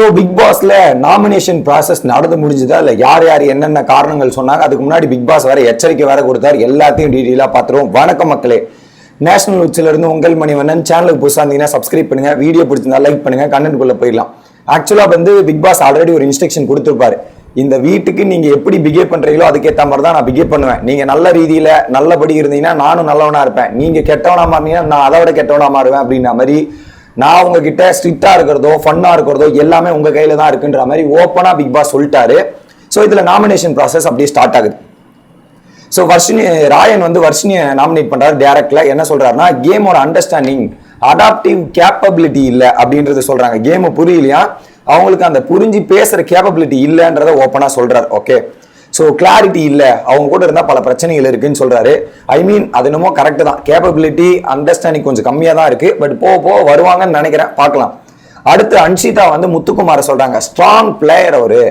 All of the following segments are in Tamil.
ஸோ பிக் பாஸ்ல நாமினேஷன் ப்ராசஸ் நடந்து முடிஞ்சுதா? இல்லை யார் யார் என்னென்ன காரணங்கள் சொன்னாங்க? அதுக்கு முன்னாடி பிக் பாஸ் வேற எச்சரிக்கை வேற கொடுத்தாரு. எல்லாத்தையும் டீட்டெயிலாக பார்த்துருவோம். வணக்கம் மக்களே. நேஷனல் உச்சில இருந்து உங்கள் மணிவண்ணன் சேனலுக்கு புதுசாக இருந்தீங்கன்னா சப்ஸ்கிரைப் பண்ணுங்க. வீடியோ பிடிச்சிருந்தா லைக் பண்ணுங்க. கண்டென்ட் குள்ள போயிடலாம். ஆக்சுவலாக வந்து பிக் பாஸ் ஆல்ரெடி ஒரு இன்ஸ்ட்ரக்ஷன் கொடுத்துருப்பாரு. இந்த வீட்டுக்கு நீங்க எப்படி பிஹேவ் பண்றீங்களோ அதுக்கேற்ற மாதிரி தான் நான் பிஹேவ் பண்ணுவேன். நீங்க நல்ல ரீதியில நல்லபடி இருந்தீங்கன்னா நானும் நல்லவனா இருப்பேன். நீங்க கெட்டவனா மாறினீங்கன்னா நான் அதை விட கெட்டவனா மாறுவேன் அப்படின்ற மாதிரி நான் உங்ககிட்ட ஸ்ட்ரிக்டா இருக்கிறதோ ஃபன்னா இருக்கிறதோ எல்லாமே உங்க கையில தான் இருக்குன்ற மாதிரி ஓப்பனா பிக் பாஸ் சொல்லிட்டாரு. ஸோ இதுல நாமினேஷன் ப்ராசஸ் அப்படியே ஸ்டார்ட் ஆகுது. ஸோ வர்ஷினி ராயன் வந்து வர்ஷினியை நாமினேட் பண்றாரு டேரக்ட்ல என்ன சொல்றாருன்னா கேமோட அண்டர்ஸ்டாண்டிங் அடாப்டிவ் கேப்பபிலிட்டி இல்லை அப்படின்றத சொல்றாங்க. கேமு புரியலையா? அவங்களுக்கு அந்த புரிஞ்சு பேசுற கேப்பபிலிட்டி இல்லைன்றத ஓப்பனா சொல்றாரு. ஓகே ஸோ கிளாரிட்டி இல்லை. அவங்க கூட இருந்தால் பல பிரச்சனைகள் இருக்குன்னு சொல்றாரு. ஐ மீன் அது என்னமோ கரெக்ட் தான். கேப்பபிலிட்டி அண்டர்ஸ்டாண்டிங் கொஞ்சம் கம்மியாக தான் இருக்கு. பட் போக போக வருவாங்கன்னு நினைக்கிறேன். பார்க்கலாம். அடுத்து அன்ஷிதா வந்து முத்துக்குமார சொல்றாங்க. ஸ்ட்ராங் பிளேயர் அவரு.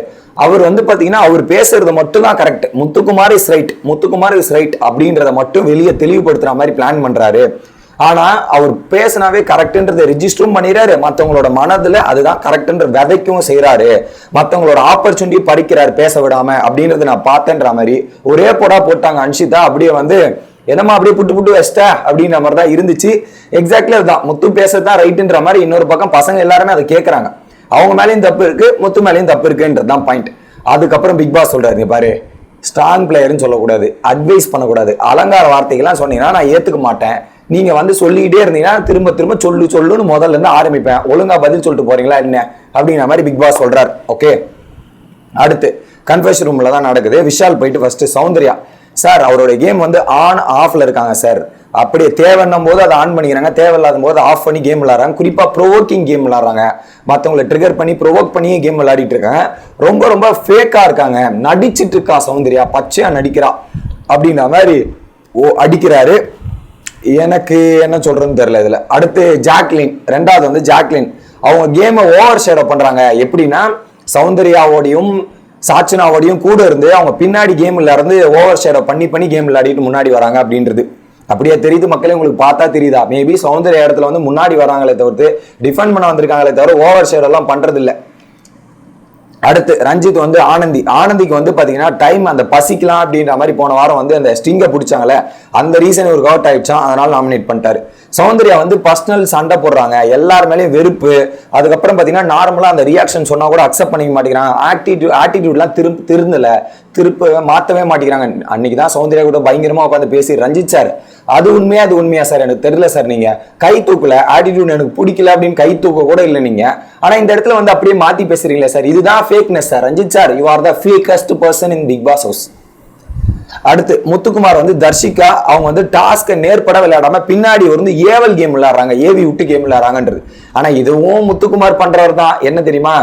அவர் வந்து பாத்தீங்கன்னா அவர் பேசுறது மட்டும் தான் correct Muthukumar is right Muthukumar is right அப்படின்றத மட்டும் வெளியே தெளிவுபடுத்துற மாதிரி பிளான் பண்றாரு. ஆனா அவர் பேசினாவே கரெக்டுன்றதை ரிஜிஸ்டரும் பண்ணிடுறாரு மற்றவங்களோட மனதுல அதுதான் கரெக்டுன்ற விதைக்கவும் செய்யறாரு மற்றவங்களோட ஆப்பர்ச்சுனிட்டி படிக்கிறார் பேச விடாம அப்படின்றத நான் பார்த்தேன்ற மாதிரி ஒரே போடா போட்டாங்க அன்ஷிதா. அப்படியே வந்து என்னம்மா அப்படியே புட்டு புட்டு வச்சிட்ட? அப்படின்ற மாதிரி தான் இருந்துச்சு. எக்ஸாக்ட்லி அதுதான். முத்து பேசுறது தான் ரைட்டுன்ற மாதிரி இன்னொரு பக்கம் பசங்க எல்லாருமே அதை கேட்கறாங்க அவங்க மேலேயும் தப்பு இருக்கு முத்து மேலேயும் தப்பு இருக்குன்றது தான் பாயிண்ட் அதுக்கப்புறம் பிக் பாஸ் சொல்றாரு பாரு ஸ்ட்ராங் பிளேயர்னு சொல்லக்கூடாது அட்வைஸ் பண்ணக்கூடாது. அலங்கார வார்த்தைகள்லாம் சொன்னீங்கன்னா நான் ஏற்றுக்க மாட்டேன். நீங்க வந்து சொல்லிக்கிட்டே இருந்தீங்கன்னா திரும்ப திரும்ப சொல்லு சொல்லுன்னு முதல்ல இருந்து ஆரம்பிப்பேன். ஒழுங்கா பதில் சொல்லிட்டு போறீங்களா என்ன? அப்படிங்கிற மாதிரி பிக் பாஸ் சொல்கிறார் ஓகே அடுத்து கன்ஃபர்ஷன் ரூம்ல தான் நடக்குது. விஷால் போயிட்டு ஃபர்ஸ்ட் சௌந்தர்யா. சார் அவரோட கேம் வந்து ஆன் ஆஃப்ல இருக்காங்க சார் அப்படியே தேவைன்னும் போது அதை ஆன் பண்ணிக்கிறாங்க. தேவையில்லாத போது ஆஃப் பண்ணி கேம் விளாட்றாங்க குறிப்பாக ப்ரோவோக்கிங் கேம் விளாட்றாங்க மற்றவங்களை ட்ரிகர் பண்ணி ப்ரோவோக் பண்ணி கேம் விளையாடிட்டு இருக்காங்க. ரொம்ப ரொம்ப ஃபேக்காக இருக்காங்க. நடிச்சிட்டு இருக்கா சௌந்தர்யா. பச்சையாக நடிக்கிறா. அப்படின்ற மாதிரி ஓ அடிக்கிறாரு. எனக்கு என்ன சொல்றதுன்னு தெரியல இதுல. அடுத்து ஜாக்லின் ரெண்டாவது வந்து ஜாக்லின். அவங்க கேமை ஓவர் ஷேடோ பண்றாங்க. எப்படின்னா சௌந்தர்யாவோடையும் சாச்சனாவோடையும் கூட இருந்து அவங்க பின்னாடி கேம்ல இருந்து ஓவர் ஷேடோ பண்ணி பண்ணி கேம் விளையாடிட்டு முன்னாடி வராங்க அப்படின்றது. அப்படியே தெரியுது மக்களே உங்களுக்கு பார்த்தா தெரியுதா? மேபி சௌந்தர்ய இடத்துல வந்து முன்னாடி வராங்களே தவிர்த்து டிஃபெண்ட் பண்ண வந்திருக்காங்களே தவிர ஓவர் ஷேடோ எல்லாம் பண்றது அடுத்து ரஞ்சித் வந்து ஆனந்தி. ஆனந்திக்கு வந்து பார்த்தீங்கன்னா டைம் அந்த பசிக்கலாம் அப்படின்ற மாதிரி போன வாரம் வந்து அந்த ஸ்டிங்கை பிடிச்சாங்களே அந்த ரீசன் ஒரு அவுட் ஆயிடுச்சான் அதனால் நாமினேட் பண்ணிட்டாரு. சௌந்தர்யா வந்து பர்சனல் சண்டை போடுறாங்க. எல்லார் மேலேயும் வெறுப்பு. அதுக்கப்புறம் பார்த்தீங்கன்னா நார்மலாக அந்த ரியாக்ஷன் சொன்னால் கூட அக்செப்ட் பண்ணிக்க மாட்டேங்கிறாங்க. ஆட்டிடியூட் ஆட்டிடியூட்லாம் திரும்ப திருந்தலை. திருப்ப மாற்றவே மாட்டேங்கிறாங்க. அன்னைக்கு தான் சௌந்தர்யா கூட பயங்கரமாக உட்காந்து பேசி ரஞ்சித் சார் அது உண்மையா அது உண்மையா சார்? எனக்கு தெரியல சார் நீங்க. கை தூக்கல. ஆட்டிடியூட் எனக்கு பிடிக்கல அப்படின்னு கை தூக்க கூட இல்லை நீங்க. ஆனா இந்த இடத்துல வந்து அப்படியே மாத்தி பேசுறீங்களே சார். இதுதான் fakeness sir. Ranjith sir you are the fakest person in Bigg Boss house அடுத்து முத்துக்குமார் வந்து தர்ஷிகா அவங்க வந்து டாஸ்க்கை நேர்பட விளையாடாம பின்னாடி வந்து ஏவல் கேம் விளையாடுறாங்க. ஏவி விட்டு கேம் விளையாடுறாங்கன்றது. ஆனா இதுவும் முத்துக்குமார் பண்றவர் தான். என்ன தெரியுமா?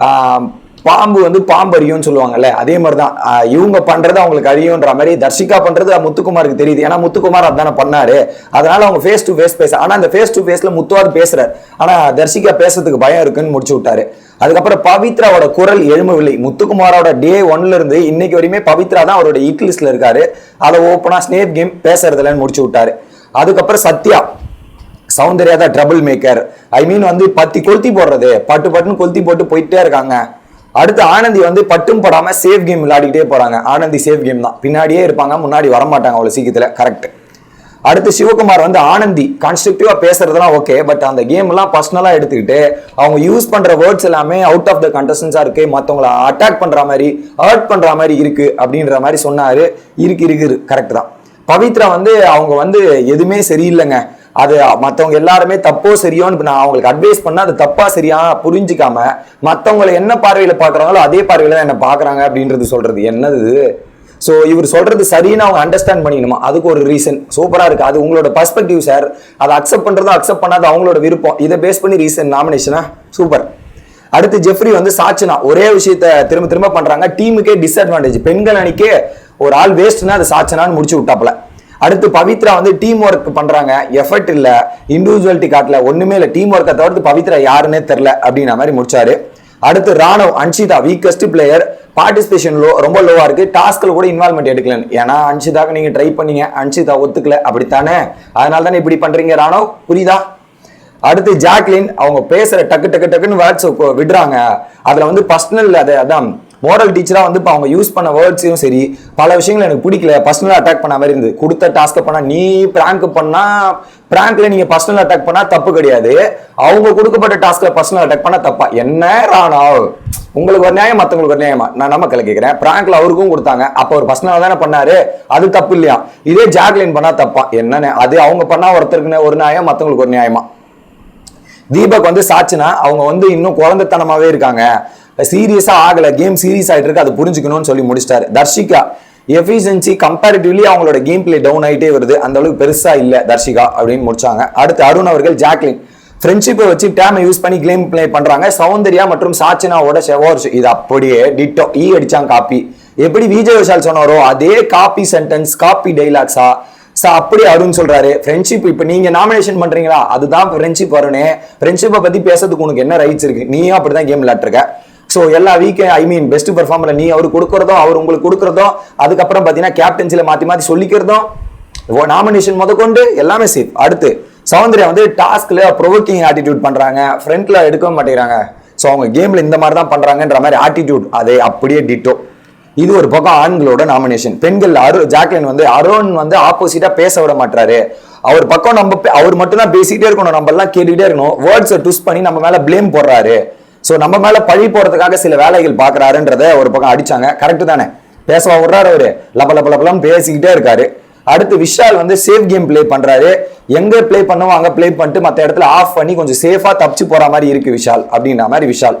ஆஹ் பாம்பு வந்து பாம்பு அறியும்னு சொல்லுவாங்கல்ல அதே மாதிரி தான் ஆஹ் இவங்க பண்றது அவங்களுக்கு அழியும்ன்ற மாதிரி தர்ஷிகா பண்றது முத்துக்குமாருக்கு தெரியுது. ஏன்னா முத்துக்குமார் அதானே பண்ணாரு. அதனால அவங்க ஃபேஸ் டு ஃபேஸ் பேச ஆனா அந்த ஃபேஸ் டு ஃபேஸ்ல முத்துவார் பேசுறாரு. ஆனா தர்ஷிகா பேசுறதுக்கு பயம் இருக்குன்னு முடிச்சு விட்டாரு. அதுக்கப்புறம் பவித்ராவோட குரல் எழும்பவில்லை. முத்துக்குமாரோட டே ஒன்ல இருந்து இன்னைக்கு வரையுமே பவித்ரா தான் அவரோட ஹிட் லிஸ்ட்ல இருக்காரு. அதை ஓப்பனா ஸ்னேப் கேம் பேசுறதுலன்னு முடிச்சு விட்டாரு. அதுக்கப்புறம் சத்யா சௌந்தர்யா தான் ட்ரபிள் மேக்கர் ஐ மீன் வந்து பத்தி கொளுத்தி போடுறது. பட்டு பட்டுன்னு கொளுத்தி போட்டு போயிட்டே இருக்காங்க. அடுத்து ஆனந்தி வந்து பட்டும் படாம சேஃப் கேம் விளையாடிக்கிட்டே போறாங்க. ஆனந்தி சேஃப் கேம் தான். பின்னாடியே இருப்பாங்க முன்னாடி வரமாட்டாங்க அவ்வளவு சீக்கிரத்துல. கரெக்ட் அடுத்து சிவகுமார் வந்து ஆனந்தி கான்ஸ்ட்ரக்டிவா பேசுறதுலாம் ஓகே பட் அந்த கேம் எல்லாம் பர்சனலா எடுத்துக்கிட்டு அவங்க யூஸ் பண்ற வேர்ட்ஸ் எல்லாமே அவுட் ஆஃப் த கண்டஸ்டன்ஸா இருக்கு. மத்தவங்களை அட்டாக் பண்ற மாதிரி ஹர்ட் பண்ற மாதிரி இருக்கு அப்படின்ற மாதிரி சொன்னாரு. இருக்கு இருக்கு கரெக்ட் தான். பவித்ரா வந்து அவங்க வந்து எதுவுமே சரியில்லைங்க. அது மற்றவங்க எல்லாருமே தப்போ சரியோன்னு நான் அவங்களுக்கு அட்வைஸ் பண்ணா அது தப்பா சரியா புரிஞ்சுக்காம மற்றவங்களை என்ன பார்வையில பாக்குறாங்களோ அதே பார்வையில தான் என்ன பாக்குறாங்க அப்படின்றது சொல்றது. என்னது ஸோ இவர் சொல்றது சரின்னு அவங்க அண்டர்ஸ்டாண்ட் பண்ணிக்கணுமா? அதுக்கு ஒரு ரீசன் சூப்பராக இருக்கு. அது உங்களோட பர்ஸ்பெக்டிவ் சார் அதை அக்செப்ட் பண்றதும் அக்செப்ட் பண்ணாத அவங்களோட விருப்பம். இதை பேஸ் பண்ணி ரீசன் நாமினேஷனா சூப்பர் அடுத்து ஜெஃப்ரி வந்து சாட்சினா ஒரே விஷயத்த திரும்ப திரும்ப பண்றாங்க. டீமுக்கே டிஸ்அட்வான்டேஜ் பெண்கள் அணிக்கே ஒரு ஆள் வேஸ்ட்னா அது சாட்சினான்னு முடிச்சு விட்டாப்ல அடுத்து பவித்ரா வந்து டீம் ஒர்க் பண்றாங்க. எஃபர்ட் இல்ல. இண்டிவிஜுவலிட்டி காட்டல. ஒண்ணுமே இல்ல. டீம் ஒர்க்கை தவிர்த்து பவித்ரா யாருன்னே தெரில அப்படின்ற மாதிரி முடிச்சாரு. அடுத்து Raanav Anshitha weakest player participation low ரொம்ப லோவா இருக்கு. டாஸ்க்ல கூட இன்வால்மெண்ட் எடுக்கலன்னு. ஏன்னா அன்ஷிதாக்கு நீங்க ட்ரை பண்ணீங்க. அன்ஷிதா ஒத்துக்கல. அப்படித்தானே? அதனால தானே இப்படி பண்றீங்க ராணவ்? புரியுதா? அடுத்து ஜாக்லின் அவங்க பேசுற டக்கு டக்கு டக்குன்னு வேர்ட்ஸ் விடுறாங்க. அதுல வந்து பர்சனல் அதை அதான் மோரல் டீச்சராக வந்து இப்போ அவங்க யூஸ் பண்ண வேர்ட்ஸையும் சரி பல விஷயங்கள் எனக்கு பிடிக்கல. பர்சனல் அட்டாக் பண்ண மாதிரி இருந்து கொடுத்த டாஸ்க்கை பண்ணால் நீ ப்ராங்க் பண்ணால் பிராங்க்ல நீங்க பர்சனல் அட்டாக் பண்ணா தப்பு கிடையாது. அவங்க கொடுக்கப்பட்ட டாஸ்க்ல பர்சனல் அட்டாக் பண்ணா தப்பா? என்ன ராணா? உங்களுக்கு ஒரு நியாயம் மத்தவங்களுக்கு ஒரு நியாயமா? நான் நமக்கு கேட்கிறேன் பிராங்க்ல அவருக்கும் கொடுத்தாங்க. அப்ப ஒரு பர்சனலா தானே பண்ணாரு? அது தப்பு இல்லையா? இதே ஜாக்லின் பண்ணா தப்பா? என்ன அது அவங்க பண்ணா ஒருத்தருக்கு ஒரு நியாயம் மத்தவங்களுக்கு ஒரு நியாயமா? தீபக் வந்து சாட்சினா அவங்க வந்து இன்னும் குழந்தைத்தனமாவே இருக்காங்க. சீரியஸா ஆகல. கேம் சீரியஸ் ஆயிட்டு இருக்கு அது புரிஞ்சுக்கணும்னு சொல்லி முடிச்சிட்டாரு. தர்ஷிகா எஃபிஷியன்சி கம்பேரிட்டிவ்லி அவங்களோட கேம் பிளே டவுன் ஆயிட்டே வருது. அந்த அளவுக்கு பெருசா இல்ல தர்ஷிகா அப்படின்னு முடிச்சாங்க. அடுத்து அருண் அவர்கள் ஜாக்லின் ஃப்ரெண்ட்ஷிப்பை வச்சு டேமை யூஸ் பண்ணி கேம் பிளே பண்றாங்க. சௌந்தர்யா மற்றும் சாச்சினாவோட செவோர்ஸ் இது அப்படியே டிட்டோ ஈ e அடிச்சாங்க காப்பி. எப்படி விஜய் விஷால் சொன்னாரோ அதே காப்பி சென்டென்ஸ் காப்பி டைலாக்ஸா ஸோ அப்படி அருண் சொல்றாரு. ஃப்ரெண்ட்ஷிப் இப்போ நீங்க நாமினேஷன் பண்றீங்களா? அதுதான் ஃப்ரெண்ட்ஷிப் வரும்னே. ஃப்ரெண்ட்ஷிப்பை பத்தி பேசுறதுக்கு உனக்கு என்ன ரைட்ஸ் இருக்கு? நீயும் அப்படிதான் கேம் விளையாட்டுருக்க ஸோ எல்லா வீக் ஐ மீன் பெஸ்ட் பெர்ஃபார்மில் நீ அவர் கொடுக்குறதோ அவர் உங்களுக்கு கொடுக்கறதும் அதுக்கப்புறம் பார்த்தீங்கன்னா கேப்டன்சில மாற்றி மாற்றி சொல்லிக்கிறதும் நாமினேஷன் முதற்கொண்டு எல்லாமே சேஃப் அடுத்து சௌந்தர்யா வந்து டாஸ்கில் ப்ரொவோக்கிங் ஆட்டிடியூட் பண்ணுறாங்க ஃப்ரண்ட்ல எடுக்க மாட்டேங்கிறாங்க. ஸோ அவங்க கேமில் இந்த மாதிரி தான் பண்ணுறாங்கன்ற மாதிரி ஆட்டிடியூட் அதே அப்படியே டிட்டோ இது ஒரு பக்கம் ஆண்களோட நாமினேஷன் பெண்கள் அரு ஜாக்லின் வந்து அருண் வந்து ஆப்போசிட்டா பேச விட மாட்டாரு அவர் பக்கம் நம்ம அவர் மட்டும் தான் பேசிக்கிட்டே இருக்கணும். நம்ம எல்லாம் கேட்டுக்கிட்டே இருக்கணும். வேர்ட்ஸை ட்விஸ்ட் பண்ணி நம்ம மேல ப்ளேம் போடுறாரு. ஸோ நம்ம மேல பழி போறதுக்காக சில வேலைகள் பாக்குறாருன்றத ஒரு பக்கம் அடிச்சாங்க. கரெக்ட் தானே? பேசவா விடுறாரு அவரு. லப லப லபலம் பேசிக்கிட்டே இருக்காரு. அடுத்து விஷால் வந்து சேஃப் கேம் ப்ளே பண்றாரு. எங்க ப்ளே பண்ணுவோம் அங்க ப்ளே பண்ணிட்டு மற்ற இடத்துல ஆஃப் பண்ணி கொஞ்சம் சேஃபா தப்பிச்சு போற மாதிரி இருக்கு விஷால். அப்படின்ற மாதிரி விஷால்.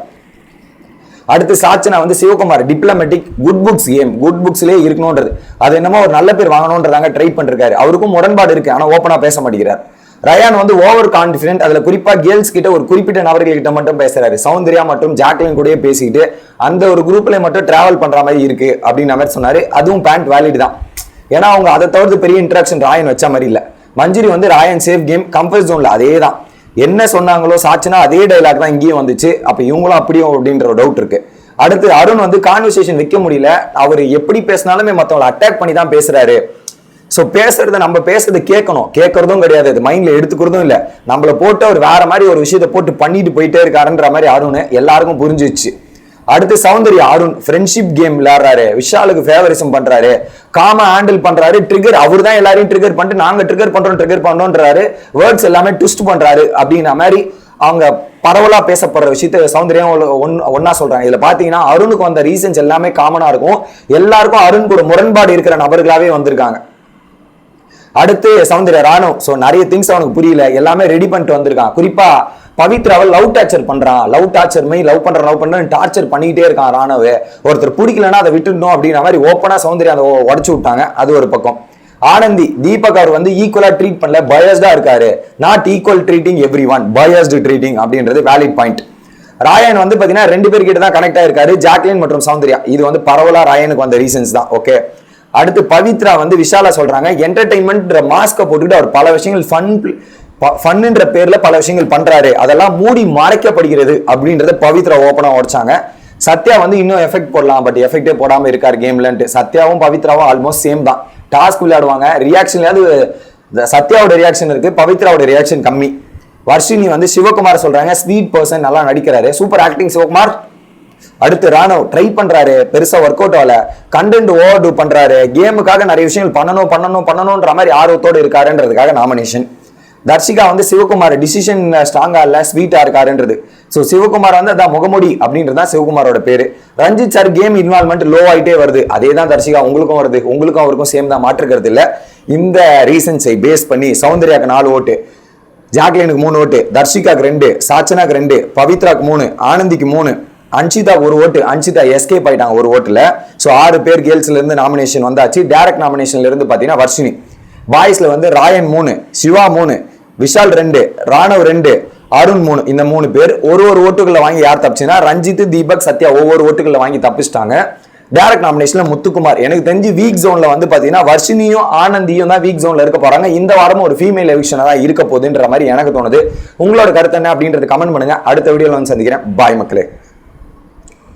அடுத்து சாச்சனா வந்து Sivakumar diplomatic good books game good புக்ஸ்லயே இருக்கணும்ன்றது. அது என்னமோ ஒரு நல்ல பேர் வாங்கணும்ன்றதாங்க ட்ரை பண்ணிருக்காரு அவருக்கும் முரண்பாடு இருக்கு ஆனா ஓப்பனா பேச மாட்டேங்கிறார். ரயான் வந்து ஓவர் கான்பிடென்ட் அதுல குறிப்பா கேர்ள்ஸ் கிட்ட ஒரு குறிப்பிட்ட நபர்கள் கிட்ட மட்டும் பேசுறாரு. சௌந்தர்யா மற்றும் ஜாக்லின் கூட பேசிக்கிட்டு அந்த ஒரு குரூப்ல மட்டும் டிராவல் பண்ற மாதிரி இருக்கு அப்படின்ற மாதிரி சொன்னாரு. அதுவும் பேண்ட் வேலிட் தான். ஏன்னா அவங்க அதை தவிர்த்து பெரிய இன்ட்ராக்ஷன் ராயன் வச்ச மாதிரி இல்ல. மஞ்சுரி வந்து ராயன் சேஃப் கேம் கம்ஃபர்ட் ஜோன்ல அதே தான் என்ன சொன்னாங்களோ சாட்சினா அதே டைலாக் தான் இங்கேயும் வந்துச்சு. அப்போ இவங்களும் அப்படியும் அப்படின்ற ஒரு டவுட் இருக்கு. அடுத்து அருண் வந்து கான்வர்சேஷன் வைக்க முடியல. அவர் எப்படி பேசினாலுமே மற்றவங்களை அட்டாக் பண்ணி தான் பேசுறாரு. ஸோ பேசுறத நம்ம பேசுறது கேட்கணும். கேட்கறதும் கிடையாது. அது மைண்ட்ல எடுத்துக்கிறதும் இல்லை. நம்மள போட்டு அவர் வேற மாதிரி ஒரு விஷயத்த போட்டு பண்ணிட்டு போயிட்டே இருக்காருன்ற மாதிரி அருண் எல்லாருக்கும் புரிஞ்சிச்சு அடுத்து சௌந்தர்யா அருண் ஃப்ரெண்ட்ஷிப் கேம் விளையாடுறாரு விஷாலுக்கு ஃபேவரிசம் பண்றாரு. காம ஹேண்டில் பண்றாரு. ட்ரிகர் அவர் தான் எல்லாரையும் ட்ரிகர் பண்ணிட்டு நாங்க ட்ரிகர் பண்றோம் ட்ரிகர் பண்றோம்ன்றாரு. வேர்ட்ஸ் எல்லாமே ட்விஸ்ட் பண்றாரு அப்படிங்கிற மாதிரி அவங்க பரவலா பேசப்படுற விஷயத்த சௌந்தர்யம் ஒன்னா சொல்றாங்க. இதுல பாத்தீங்கன்னா அருணுக்கு வந்த ரீசன்ஸ் எல்லாமே காமனா இருக்கும். எல்லாருக்கும் அருண் கூட முரண்பாடு இருக்கிற நபர்களாவே வந்திருக்காங்க. அடுத்து சௌந்தர்யா ராணுவ. சோ நிறைய திங்ஸ் அவனுக்கு புரியல. எல்லாமே ரெடி பண்ணிட்டு வந்திருக்கான். குறிப்பா பவித்ராவை லவ் டார்ச்சர் பண்றான். லவ் டார்ச்சர் மாதிரி லவ் பண்ற லவ் பண்ற டார்ச்சர் பண்ணிக்கிட்டே இருக்கான் ராணுவ. ஒருத்தர் பிடிக்கலன்னா அதை விட்டுடணும் அப்படின்ற மாதிரி ஓப்பனா சௌந்தர்யா அதை உடச்சு விட்டாங்க. அது ஒரு பக்கம். ஆனந்தி தீபக் அவர் வந்து ஈக்குவலா ட்ரீட் பண்ணல. பயஸ்டா இருக்காரு. Not equal treating every one biased treating அப்படின்றது வேலிட் பாயிண்ட் ராயன் வந்து பாத்தீங்கன்னா ரெண்டு பேர் கிட்ட தான் கனெக்ட் ஆயிருக்காரு. ஜாக்லின் மற்றும் சௌந்தர்யா இது வந்து பரவலா ராயனுக்கு வந்த ரீசன்ஸ் தான். ஓகே அடுத்து பவித்ரா வந்து விஷாலா சொல்றாங்க. என்டர்டைன்மெண்ட்ன்ற மாஸ்க்கை போட்டுக்கிட்டு அவர் பல விஷயங்கள் ஃபன் ஃபன்னுன்ற பேர்ல பல விஷயங்கள் பண்றாரு. அதெல்லாம் மூடி மறைக்கப்படுகிறது அப்படின்றத பவித்ரா ஓப்பனா உடைச்சாங்க. சத்யா வந்து இன்னும் எஃபெக்ட் போடலாம் பட் எஃபெக்டே போடாம இருக்காரு கேம்லன்ட்டு சத்யாவும் பவித்ராவும் ஆல்மோஸ்ட் சேம் தான். டாஸ்க் விளையாடுவாங்க. ரியாக்ஷன்லயாவது சத்யாவோட ரியாக்ஷன் இருக்கு பவித்ராவோட ரியாக்ஷன் கம்மி. வர்ஷினி வந்து சிவகுமார் சொல்றாங்க ஸ்வீட் பர்சன் நல்லா நடிக்கிறாரு. Super acting Sivakumar. அடுத்து ராணவ் ட்ரை பண்றாரு. பெருசா ஒர்க் அவுட் ஆகல. கண்டென்ட் ஓவர் டூ பண்றாரு கேமுக்காக நிறைய விஷயங்கள் பண்ணணும் பண்ணணும் பண்ணணும்ன்ற மாதிரி ஆர்வத்தோட இருக்காருன்றதுக்காக நாமினேஷன் தர்ஷிகா வந்து சிவகுமார் டிசிஷன் ஸ்ட்ராங்கா இல்ல ஸ்வீட்டா இருக்காருன்றது. ஸோ சிவகுமார் வந்து அதான் முகமுடி அப்படின்றது தான் சிவகுமாரோட பேரு. Ranjith sir game involvement low ஆயிட்டே வருது. அதே தான் தர்ஷிகா உங்களுக்கும் வருது. உங்களுக்கும் அவருக்கும் சேம் தான் மாற்றுக்கிறது இல்ல. இந்த ரீசன்ஸை பேஸ் பண்ணி சௌந்தர்யாக்கு நாலு ஓட்டு ஜாக்லினுக்கு மூணு ஓட்டு தர்ஷிகாக்கு ரெண்டு சாச்சனாக்கு ரெண்டு பவித்ராக்கு மூணு ஆனந்திக்கு மூணு அன்ஷிதா ஒரு ஓட்டு அன்ஷிதா எஸ்கேப் ஆயிட்டாங்க ஒரு ஓட்டுல. ஸோ ஆறு பேர் கேர்ள்ஸ்ல இருந்து நாமினேஷன் வந்தாச்சு. டேரக்ட் நாமினேஷன்ல இருந்து பாத்தீங்கன்னா வர்ஷினி. பாய்ஸ்ல வந்து ராயன் மூணு சிவா மூணு விஷால் ரெண்டு ராணவ் ரெண்டு அருண் மூணு. இந்த மூணு பேர் ஒரு ஒரு ஓட்டுகளை வாங்கி யார் தப்பிச்சுன்னா ரஞ்சித் தீபக் சத்யா ஒவ்வொரு ஓட்டுகளை வாங்கி தப்பிச்சிட்டாங்க. டேரக்ட் நாமினேஷன்ல முத்துக்குமார். எனக்கு தெரிஞ்சு வீக் ஜோன்ல வந்து பாத்தீங்கன்னா வர்ஷினியும் ஆனந்தியும் தான் வீக் ஜோன்ல இருக்க போறாங்க. இந்த வாரமும் ஒரு ஃபீமேல் எவிக்ஷனா தான் இருக்க போகுதுன்ற மாதிரி எனக்கு தோணுது. உங்களோட கருத்து என்ன அப்படின்றது கமெண்ட் பண்ணுங்க. அடுத்த வீடியோல வந்து சந்திக்கிறேன். பாய் மக்களே.